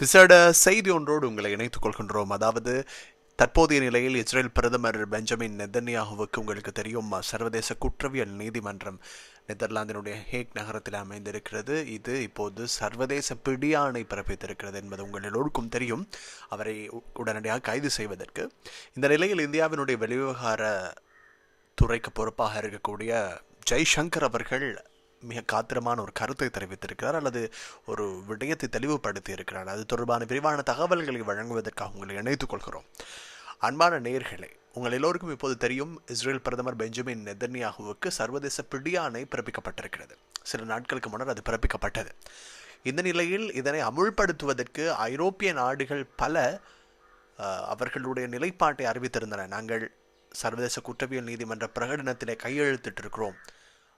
விசேட செய்தி ஒன்றோடு உங்களை இணைத்துக் கொள்கின்றோம். அதாவது தற்போதைய நிலையில் இஸ்ரேல் பிரதமர் பெஞ்சமின் நெதன்யாகுவுக்கு உங்களுக்கு தெரியும் சர்வதேச குற்றவியல் நீதிமன்றம் நெதர்லாந்தினுடைய ஹேக் நகரத்தில் அமைந்திருக்கிறது. இது இப்போது சர்வதேச பிடியாணை பிறப்பித்திருக்கிறது என்பது உங்கள் எல்லோருக்கும் தெரியும். அவரை உ- உடனடியாக கைது செய்வதற்கு. இந்த நிலையில் இந்தியாவினுடைய வெளிவிவகார துறைக்கு பொறுப்பாக இருக்கக்கூடிய ஜெய்சங்கர் அவர்கள் மிக காத்திரமான ஒரு கருத்தை தெரிவித்திருக்கிறார் அல்லது ஒரு விடயத்தை தெளிவுபடுத்தி இருக்கிறார் அது தொடர்பான விரிவான தகவல்களை வழங்குவதற்காக உங்களை இணைத்துக் கொள்கிறோம். அன்பான நேயர்களே உங்கள் எல்லோருக்கும் இப்போது தெரியும் இஸ்ரேல் பிரதமர் பெஞ்சமின் நெதன்யாகுவுக்கு சர்வதேச பிடியாணை பிறப்பிக்கப்பட்டிருக்கிறது. சில நாட்களுக்கு முன்னர் அது பிறப்பிக்கப்பட்டது. இந்த நிலையில் இதனை அமுல்படுத்துவதற்கு ஐரோப்பிய நாடுகள் பல அவர்களுடைய நிலைப்பாட்டை அறிவித்திருந்தன. நாங்கள் சர்வதேச குற்றவியல் நீதிமன்ற பிரகடனத்திலே கையெழுத்திட்டிருக்கிறோம்.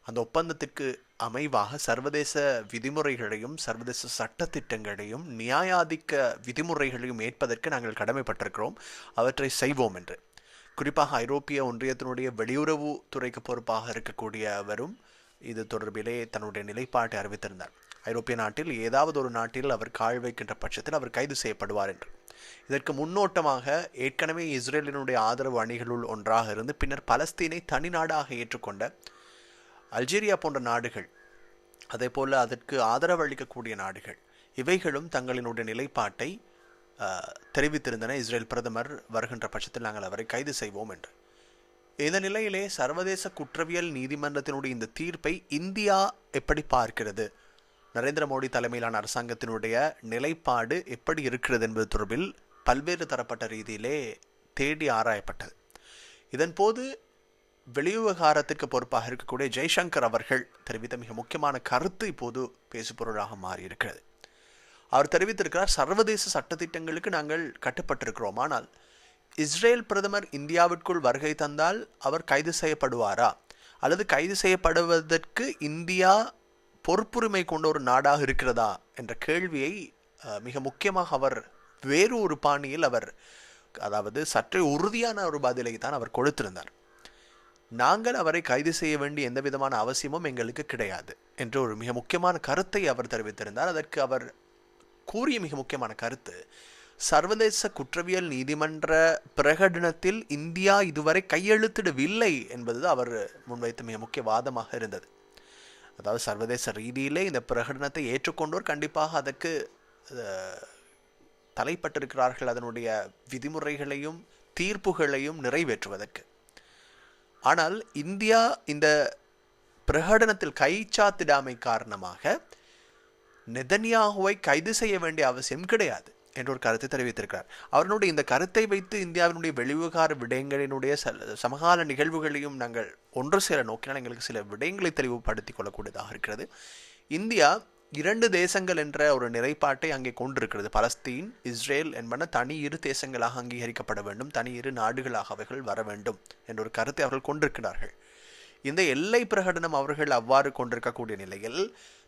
அந்த ஒப்பந்தத்திற்கு அமைவாக சர்வதேச விதிமுறைகளையும் சர்வதேச சட்டத்திட்டங்களையும் நியாயாதிக்க விதிமுறைகளையும் ஏற்பதற்கு நாங்கள் கடமைப்பட்டிருக்கிறோம். அவற்றை செய்வோம் என்று. குறிப்பாக ஐரோப்பிய ஒன்றியத்தினுடைய வெளியுறவு துறைக்கு பொறுப்பாக இருக்கக்கூடியவரும் இது தொடர்பிலே தன்னுடைய நிலைப்பாட்டை அறிவித்திருந்தார். ஐரோப்பிய நாட்டில் ஏதாவது ஒரு நாட்டில் அவர் கால் வைக்கின்ற பட்சத்தில் அவர் கைது செய்யப்படுவார் என்று. இதற்கு முன்னோட்டமாக ஏற்கனவே இஸ்ரேலினுடைய ஆதரவு அணிகளுள் ஒன்றாக இருந்து பின்னர் பலஸ்தீனை தனி நாடாக ஏற்றுக்கொண்ட அல்ஜீரியா போன்ற நாடுகள் அதே போல் அதற்கு ஆதரவு அளிக்கக்கூடிய நாடுகள் இவைகளும் தங்களினுடைய நிலைப்பாட்டை தெரிவித்திருந்தன. இஸ்ரேல் பிரதமர் வருகின்ற பட்சத்தில் நாங்கள் அவரை கைது செய்வோம் என்று. இந்த நிலையிலே சர்வதேச குற்றவியல் நீதிமன்றத்தினுடைய இந்த தீர்ப்பை இந்தியா எப்படி பார்க்கிறது? நரேந்திர மோடி தலைமையிலான அரசாங்கத்தினுடைய நிலைப்பாடு எப்படி இருக்கிறது என்பது தொடர்பில் பல்வேறு தரப்பட்ட ரீதியிலே தேடி ஆராயப்பட்டது. இதன் போது வெளிவிவகாரத்திற்கு பொறுப்பாக இருக்கக்கூடிய ஜெய்சங்கர் அவர்கள் தெரிவித்த மிக முக்கியமான கருத்து இப்போது பேசுபொருளாக மாறியிருக்கிறது. அவர் தெரிவித்திருக்கிறார் சர்வதேச சட்டத்திட்டங்களுக்கு நாங்கள் கட்டுப்பட்டிருக்கிறோம். ஆனால் இஸ்ரேல் பிரதமர் இந்தியாவிற்குள் வருகை தந்தால் அவர் கைது செய்யப்படுவாரா? அல்லது கைது செய்யப்படுவதற்கு இந்தியா பொறுப்புரிமை கொண்ட ஒரு நாடாக இருக்கிறதா? என்ற கேள்வியை மிக முக்கியமாக அவர் வேறு ஒரு பாணியில் அவர் அதாவது சற்றே உறுதியான ஒரு பதிலை தான் அவர் கொடுத்திருந்தார். நாங்கள் அவரை கைது செய்ய வேண்டிய எந்த விதமான அவசியமும் எங்களுக்கு கிடையாது என்ற ஒரு மிக முக்கியமான கருத்தை அவர் தெரிவித்திருந்தார். அதற்கு அவர் கூறிய மிக முக்கியமான கருத்து சர்வதேச குற்றவியல் நீதிமன்ற பிரகடனத்தில் இந்தியா இதுவரை கையெழுத்திடவில்லை என்பது அவர் முன்வைத்த மிக முக்கிய வாதமாக இருந்தது. அதாவது சர்வதேச ரீதியிலே இந்த பிரகடனத்தை ஏற்றுக்கொண்டோர் கண்டிப்பாக அதற்கு தலைப்பட்டிருக்கிறார்கள். அதனுடைய விதிமுறைகளையும் தீர்ப்புகளையும் நிறைவேற்றுவதற்கு. ஆனால் இந்தியா இந்த பிரகடனத்தில் கைச்சாத்திடாமை காரணமாக நெதன்யாகுவை கைது செய்ய வேண்டிய அவசியம் கிடையாது என்ற ஒரு கருத்தை தெரிவித்திருக்கிறார். அவருடைய இந்த கருத்தை வைத்து இந்தியாவினுடைய வெளிவுகார விடயங்களினுடைய சமகால நிகழ்வுகளையும் நாங்கள் ஒன்று சேர நோக்கினால் எங்களுக்கு சில விடயங்களை தெளிவுபடுத்திக் கொள்ளக்கூடியதாக இருக்கிறது. இந்தியா இரண்டு தேசங்கள் என்ற ஒரு நிலைப்பாட்டை அங்கே கொண்டிருக்கிறது. பலஸ்தீன் இஸ்ரேல் என்பன தனி இரு தேசங்களாக அங்கீகரிக்கப்பட வேண்டும். தனி இரு நாடுகளாக அவைகள் வர வேண்டும் என்ற ஒரு கருத்தை அவர்கள் கொண்டிருக்கிறார்கள். இந்த எல்லை பிரகடனம் அவர்கள் அவ்வாறு கொண்டிருக்கக்கூடிய நிலையில்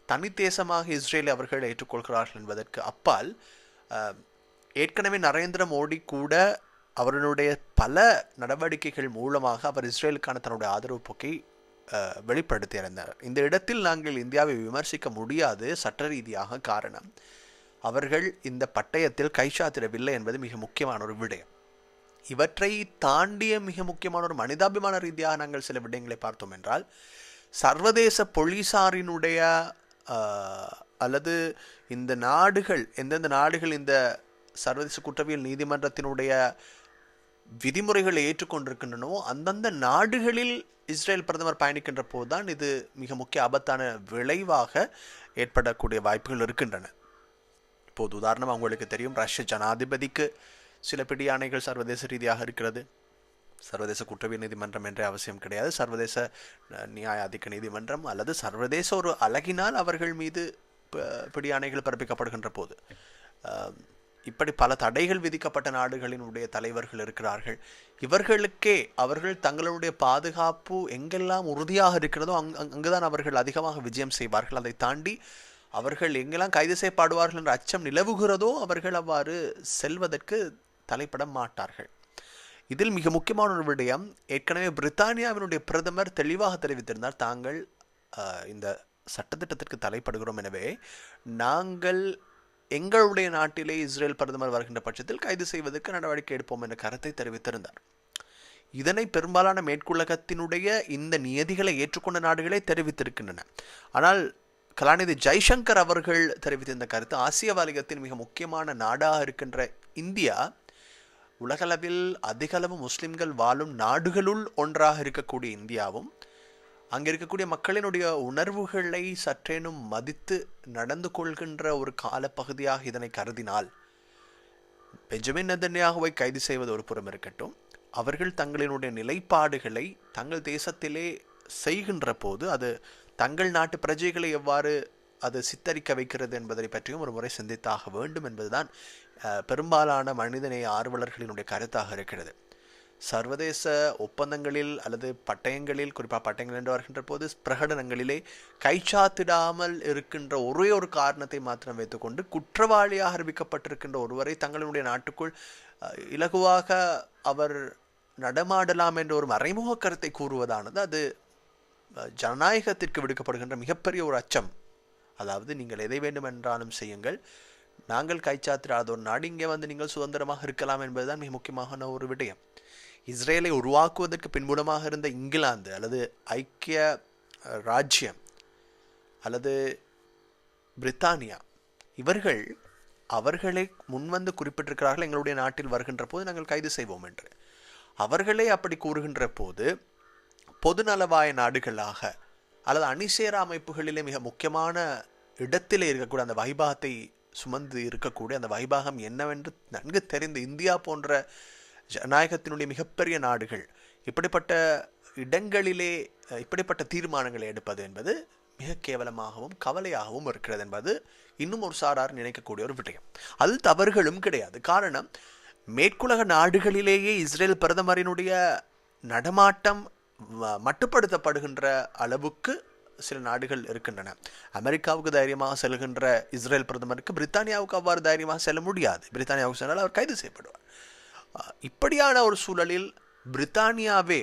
தனி தேசமாக இஸ்ரேலை அவர்கள் ஏற்றுக்கொள்கிறார்கள் என்பதற்கு அப்பால் ஏற்கனவே நரேந்திர மோடி கூட அவருடைய பல நடவடிக்கைகள் மூலமாக அவர் இஸ்ரேலுக்கான தன்னுடைய ஆதரவு போக்கை வெளிப்படுத்தியிருந்தார். இந்த இடத்தில் நாங்கள் இந்தியாவை விமர்சிக்க முடியாது சட்ட ரீதியாக காரணம். அவர்கள் இந்த பட்டயத்தில் கைச்சாத்திடவில்லை என்பது மிக முக்கியமான ஒரு விடயம். இவற்றை தாண்டிய மிக முக்கியமான ஒரு மனிதாபிமான ரீதியாக நாங்கள் சில விடயங்களை பார்த்தோம் என்றால் சர்வதேச போலீசாரினுடைய அல்லது இந்த நாடுகள் எந்தெந்த நாடுகள் இந்த சர்வதேச குற்றவியல் நீதிமன்றத்தினுடைய விதிமுறைகளை ஏற்றுக்கொண்டிருக்கின்றனோ அந்தந்த நாடுகளில் இஸ்ரேல் பிரதமர் பயணிக்கின்ற போதுதான் இது மிக முக்கிய ஆபத்தான விளைவாக ஏற்படக்கூடிய வாய்ப்புகள் இருக்கின்றன. இப்போது உதாரணமாக உங்களுக்கு தெரியும் ரஷ்ய ஜனாதிபதிக்கு சில பிடியாணைகள் சர்வதேச ரீதியாக இருக்கிறது. சர்வதேச குற்றவியல் நீதிமன்றம் என்ற அவசியம் கிடையாது. சர்வதேச நியாயாதிக்க நீதிமன்றம் அல்லது சர்வதேச ஒரு அழகினால் அவர்கள் மீது ப- பிடியாணைகள் பிறப்பிக்கப்படுகின்ற போது. இப்படி பல தடைகள் விதிக்கப்பட்ட நாடுகளினுடைய தலைவர்கள் இருக்கிறார்கள். இவர்களுக்கே அவர்கள் தங்களுடைய பாதுகாப்பு எங்கெல்லாம் உறுதியாக இருக்கிறதோ அங் அங்குதான் அவர்கள் அதிகமாக விஜயம் செய்வார்கள். அதை தாண்டி அவர்கள் எங்கெல்லாம் கைது செய்யப்படுவார்கள் என்ற அச்சம் நிலவுகிறதோ அவர்கள் அவ்வாறு செல்வதற்கு தலைப்பட மாட்டார்கள். இதில் மிக முக்கியமான ஒரு விடயம் ஏற்கனவே பிரித்தானியாவினுடைய பிரதமர் தெளிவாக தெரிவித்திருந்தார் தாங்கள் இந்த சட்டத்திட்டத்திற்கு தலைப்படுகிறோம். எனவே நாங்கள் எங்களுடைய நாட்டிலே இஸ்ரேல் பிரதமர் வருகின்ற பட்சத்தில் கைது செய்வதற்கு நடவடிக்கை எடுப்போம் என்ற கருத்தை தெரிவித்திருந்தார். இதனை பெரும்பாலான மேற்குலகத்தினுடைய இந்த நியதிகளை ஏற்றுக்கொண்ட நாடுகளே தெரிவித்திருக்கின்றன. ஆனால் கலாநிதி ஜெய்சங்கர் அவர்கள் தெரிவித்திருந்த கருத்து ஆசிய வாலிகத்தின் மிக முக்கியமான நாடாக இருக்கின்ற இந்தியா உலகளவில் அதிகளவு முஸ்லிம்கள் வாழும் நாடுகளுள் ஒன்றாக இருக்கக்கூடிய இந்தியாவும் அங்கே இருக்கக்கூடிய மக்களினுடைய உணர்வுகளை சற்றேனும் மதித்து நடந்து கொள்கின்ற ஒரு காலப்பகுதியாக இதனை கருதினால் பெஞ்சமின் நெதன்யாகுவை கைது செய்வது ஒரு புறம் இருக்கட்டும். அவர்கள் தங்களினுடைய நிலைப்பாடுகளை தங்கள் தேசத்திலே செய்கின்ற போது அது தங்கள் நாட்டு பிரஜைகளை எவ்வாறு அது சித்தரிக்க வைக்கிறது என்பதை பற்றியும் ஒரு முறை சிந்தித்தாக வேண்டும் என்பதுதான் பெரும்பாலான மனிதநேய ஆர்வலர்களினுடைய கருத்தாக இருக்கிறது. சர்வதேச ஒப்பந்தங்களில் அல்லது பட்டயங்களில் குறிப்பாக பட்டயங்கள் என்று வருகின்ற போது பிரகடனங்களிலே கைச்சாத்திடாமல் இருக்கின்ற ஒரே ஒரு காரணத்தை மாத்திரம் வைத்துக்கொண்டு குற்றவாளியாக அறிவிக்கப்பட்டிருக்கின்ற ஒருவரை தங்களுடைய நாட்டுக்குள் இலகுவாக அவர் நடமாடலாம் என்ற ஒரு மறைமுக கருத்தை கூறுவதானது அது ஜனநாயகத்திற்கு விடுக்கப்படுகின்ற மிகப்பெரிய ஒரு அச்சம். அதாவது நீங்கள் எதை வேண்டுமென்றாலும் செய்யுங்கள். நாங்கள் கைச்சாத்திராத ஒரு நாடு இங்கே வந்து நீங்கள் சுதந்திரமாக இருக்கலாம் என்பதுதான் மிக முக்கியமான ஒரு விடயம். இஸ்ரேலை உருவாக்குவதற்கு பின்புலமாக இருந்த இங்கிலாந்து அல்லது ஐக்கிய ராஜ்யம் அல்லது பிரித்தானியா இவர்கள் அவர்களை முன்வந்து குறிப்பிட்டிருக்கிறார்கள் எங்களுடைய நாட்டில் வருகின்ற போது நாங்கள் கைது செய்வோம் என்று. அவர்களே அப்படி கூறுகின்ற போது பொதுநலவாய நாடுகளாக அல்லது அணிசேரா அமைப்புகளிலே மிக முக்கியமான இடத்திலே இருக்கக்கூடிய அந்த வைபாகத்தை சுமந்து இருக்கக்கூடிய அந்த வைபாகம் என்னவென்று நன்கு தெரிந்து இந்தியா போன்ற ஜனநாயகத்தினுடைய மிகப்பெரிய நாடுகள் இப்படிப்பட்ட இடங்களிலே இப்படிப்பட்ட தீர்மானங்களை எடுப்பது என்பது மிக கேவலமாகவும் கவலையாகவும் இருக்கிறது என்பது இன்னும் ஒரு சாரார் நினைக்கக்கூடிய ஒரு விடயம். அது தவறுகளும் கிடையாது. காரணம் மேற்குலக நாடுகளிலேயே இஸ்ரேல் பிரதமரினுடைய நடமாட்டம் மட்டுப்படுத்தப்படுகின்ற அளவுக்கு சில நாடுகள் இருக்கின்றன. அமெரிக்காவுக்கு தைரியமாக செல்கின்ற இஸ்ரேல் பிரதமருக்கு பிரித்தானியாவுக்கு அவ்வாறு தைரியமாக செல்ல முடியாது. பிரித்தானியாவுக்கு சென்றால் அவர் கைது செய்யப்படுவார். இப்படியான ஒரு சூழலில் பிரித்தானியாவே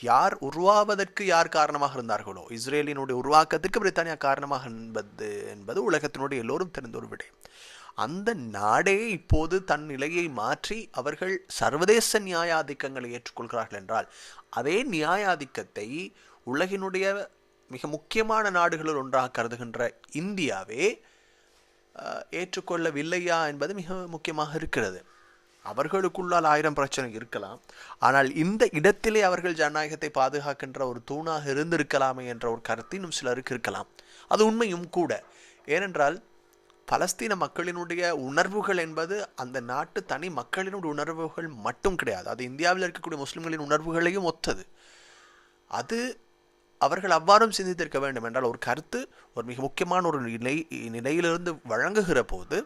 யார் உருவாவதற்கு யார் காரணமாக இருந்தார்களோ இஸ்ரேலினுடைய உருவாக்கத்துக்கு பிரித்தானியா காரணமாக என்பது என்பது உலகத்தினுடைய எல்லோரும் தெரிந்த ஒரு விடை. அந்த நாடே இப்போது தன் நிலையை மாற்றி அவர்கள் சர்வதேச நியாயாதிக்கங்களை ஏற்றுக்கொள்கிறார்கள் என்றால் அதே நியாயாதிக்கத்தை உலகினுடைய மிக முக்கியமான நாடுகளில் ஒன்றாக கருதுகின்ற இந்தியாவே ஏற்றுக்கொள்ளவில்லையா என்பது மிக முக்கியமாக இருக்கிறது. அவர்களுக்குள்ளால் ஆயிரம் பிரச்சனை இருக்கலாம். ஆனால் இந்த இடத்திலே அவர்கள் ஜனநாயகத்தை பாதுகாக்கின்ற ஒரு தூணாக இருந்திருக்கலாமே என்ற ஒரு கருத்து இன்னும் சிலருக்கு இருக்கலாம். அது உண்மையும் கூட. ஏனென்றால் பலஸ்தீன மக்களினுடைய உணர்வுகள் என்பது அந்த நாட்டு தனி மக்களினுடைய உணர்வுகள் மட்டும் கிடையாது. அது இந்தியாவில் இருக்கக்கூடிய முஸ்லிம்களின் உணர்வுகளையும் ஒத்தது. அது அவர்கள் அவ்வாறும் சிந்தித்திருக்க வேண்டும் என்றால் ஒரு கருத்து ஒரு மிக முக்கியமான ஒரு நிலை நிலையிலிருந்து வழங்குகிற போது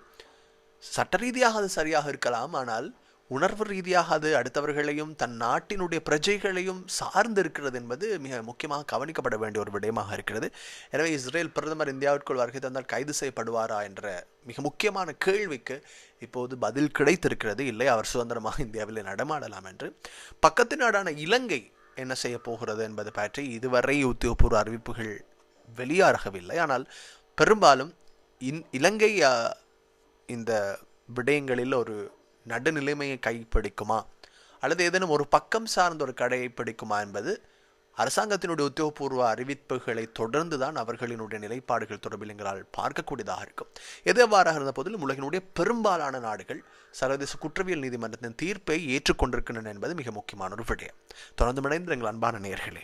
சட்ட ரீதியாக அது சரியாக இருக்கலாம் ஆனால் உணர்வு ரீதியாக அது அடுத்தவர்களையும் தன் நாட்டினுடைய பிரஜைகளையும் சார்ந்து இருக்கிறது என்பது மிக முக்கியமாக கவனிக்கப்பட வேண்டிய ஒரு விடயமாக இருக்கிறது. எனவே இஸ்ரேல் பிரதமர் இந்தியாவிற்குள் வருகை தந்தால் கைது செய்யப்படுவாரா என்ற மிக முக்கியமான கேள்விக்கு இப்போது பதில் கிடைத்திருக்கிறது. இல்லை அவர் சுதந்திரமாக இந்தியாவில் நடமாடலாம் என்று. பக்கத்து நாடான இலங்கை என்ன செய்ய போகிறது என்பது பற்றி இதுவரை உத்தியோகபூர்வ அறிவிப்புகள் வெளியாகவில்லை. ஆனால் பெரும்பாலும் இன் இலங்கை இந்த விடயங்களில் ஒரு நடுநிலைமையை கைப்பிடிக்குமா? அல்லது ஏதேனும் ஒரு பக்கம் சார்ந்த ஒரு கடையை பிடிக்குமா என்பது அரசாங்கத்தினுடைய உத்தியோகபூர்வ அறிவிப்புகளை தொடர்ந்து தான் அவர்களினுடைய நிலைப்பாடுகள் தொடர்பில் எங்களால் பார்க்கக்கூடியதாக இருக்கும். எது எவ்வாறாக இருந்த போதிலும் உலகினுடைய பெரும்பாலான நாடுகள் சர்வதேச குற்றவியல் நீதிமன்றத்தின் தீர்ப்பை ஏற்றுக்கொண்டிருக்கின்றன என்பது மிக முக்கியமான ஒரு விடயம். தொடர்ந்து மடைந்த எங்கள் அன்பான நேர்களே